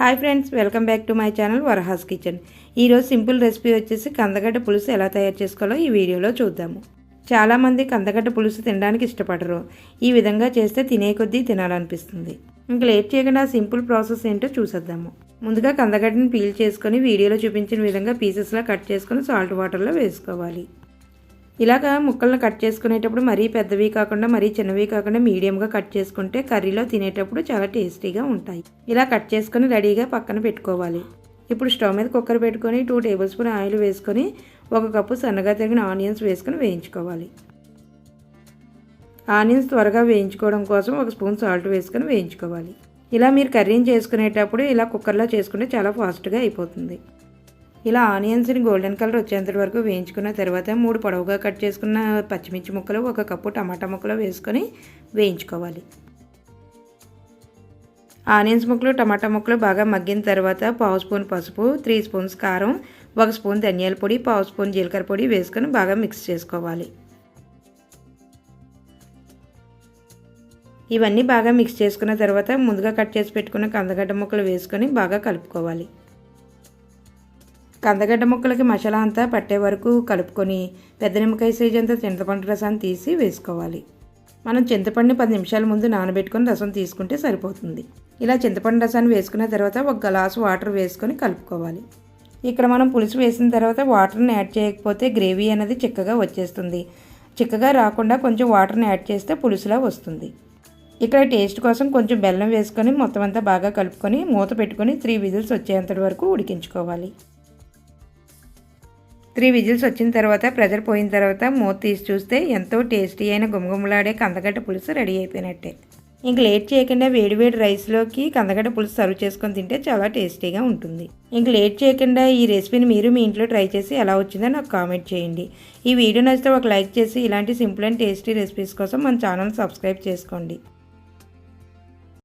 Hi friends welcome back to my channel Varaha's kitchen. ఈరోజు simple recipe వచ్చేసి కందగడ్డ పులుసు ఎలా తయారు చేసుకోవాలో ఈ వీడియోలో చూద్దాము. చాలామంది కందగడ్డ పులుసు తినడానికి ఇష్టపడరు. ఈ విధంగా చేస్తే తినే కొద్దీ తినాలనిపిస్తుంది. ఇంక లేట్ చేయకుండా సింపుల్ ప్రాసెస్ ఏంటో చూసేద్దాము. ముందుగా కందగడ్డని పీల్ చేసుకొని వీడియోలో చూపించిన విధంగా పీసెస్లా కట్ చేసుకొని సాల్ట్ వాటర్లో వేసుకోవాలి. ఇలాగా ముక్కలను కట్ చేసుకునేటప్పుడు మరీ పెద్దవి కాకుండా మరీ చిన్నవి కాకుండా మీడియంగా కట్ చేసుకుంటే కర్రీలో తినేటప్పుడు చాలా టేస్టీగా ఉంటాయి. ఇలా కట్ చేసుకొని రెడీగా పక్కన పెట్టుకోవాలి. ఇప్పుడు స్టవ్ మీద కుక్కర్ పెట్టుకొని టూ టేబుల్ స్పూన్ ఆయిల్ వేసుకొని ఒక కప్పు సన్నగా తరిగిన ఆనియన్స్ వేసుకొని వేయించుకోవాలి. ఆనియన్స్ త్వరగా వేయించుకోవడం కోసం ఒక స్పూన్ సాల్ట్ వేసుకొని వేయించుకోవాలి. ఇలా మీరు కర్రీని చేసుకునేటప్పుడు ఇలా కుక్కర్లో చేసుకుంటే చాలా ఫాస్ట్గా అయిపోతుంది. ఇలా ఆనియన్స్ని గోల్డెన్ కలర్ వచ్చేంత వరకు వేయించుకున్న తర్వాత మూడు పొడవుగా కట్ చేసుకున్న పచ్చిమిర్చి ముక్కలు ఒక కప్పు టమాటా ముక్కలు వేసుకొని వేయించుకోవాలి. ఆనియన్స్ ముక్కలు టమాటా ముక్కలు బాగా మగ్గిన తర్వాత పావు స్పూన్ పసుపు త్రీ స్పూన్స్ కారం ఒక స్పూన్ ధనియాల పొడి పావు స్పూన్ జీలకర్ర పొడి వేసుకొని బాగా మిక్స్ చేసుకోవాలి. ఇవన్నీ బాగా మిక్స్ చేసుకున్న తర్వాత ముందుగా కట్ చేసి పెట్టుకున్న కందగడ్డ ముక్కలు వేసుకొని బాగా కలుపుకోవాలి. కందగడ్డ ముక్కలకి మసాలా అంతా పట్టే వరకు కలుపుకొని పెద్ద నిమ్మకాయ సైజ్ అంతా చింతపండు రసాన్ని తీసి వేసుకోవాలి. మనం చింతపండుని పది నిమిషాల ముందు నానబెట్టుకొని రసం తీసుకుంటే సరిపోతుంది. ఇలా చింతపండు రసాన్ని వేసుకున్న తర్వాత ఒక గ్లాసు వాటర్ వేసుకొని కలుపుకోవాలి. ఇక్కడ మనం పులుసు వేసిన తర్వాత వాటర్ని యాడ్ చేయకపోతే గ్రేవీ అనేది చిక్కగా వచ్చేస్తుంది. చిక్కగా రాకుండా కొంచెం వాటర్ని యాడ్ చేస్తే పులుసులా వస్తుంది. ఇక్కడ టేస్ట్ కోసం కొంచెం బెల్లం వేసుకొని మొత్తం అంతా బాగా కలుపుకొని మూత పెట్టుకొని త్రీ విజిల్స్ వచ్చేంత వరకు ఉడికించుకోవాలి. త్రీ విజిల్స్ వచ్చిన తర్వాత ప్రెజర్ పోయిన తర్వాత మూత తీసి చూస్తే ఎంతో టేస్టీ అయిన గుమగుమలాడే కందగడ్డ పులుసు రెడీ అయిపోయినట్టే. ఇంక లేట్ చేయకుండా వేడివేడి రైస్లోకి కందగడ్డ పులుసు సర్వ్ చేసుకొని తింటే చాలా టేస్టీగా ఉంటుంది. ఇంక లేట్ చేయకుండా ఈ రెసిపీని మీరు మీ ఇంట్లో ట్రై చేసి ఎలా వచ్చిందో నాకు కామెంట్ చేయండి. ఈ వీడియో నచ్చితే ఒక లైక్ చేసి ఇలాంటి సింపుల్ అండ్ టేస్టీ రెసిపీస్ కోసం మన ఛానల్ సబ్స్క్రైబ్ చేసుకోండి.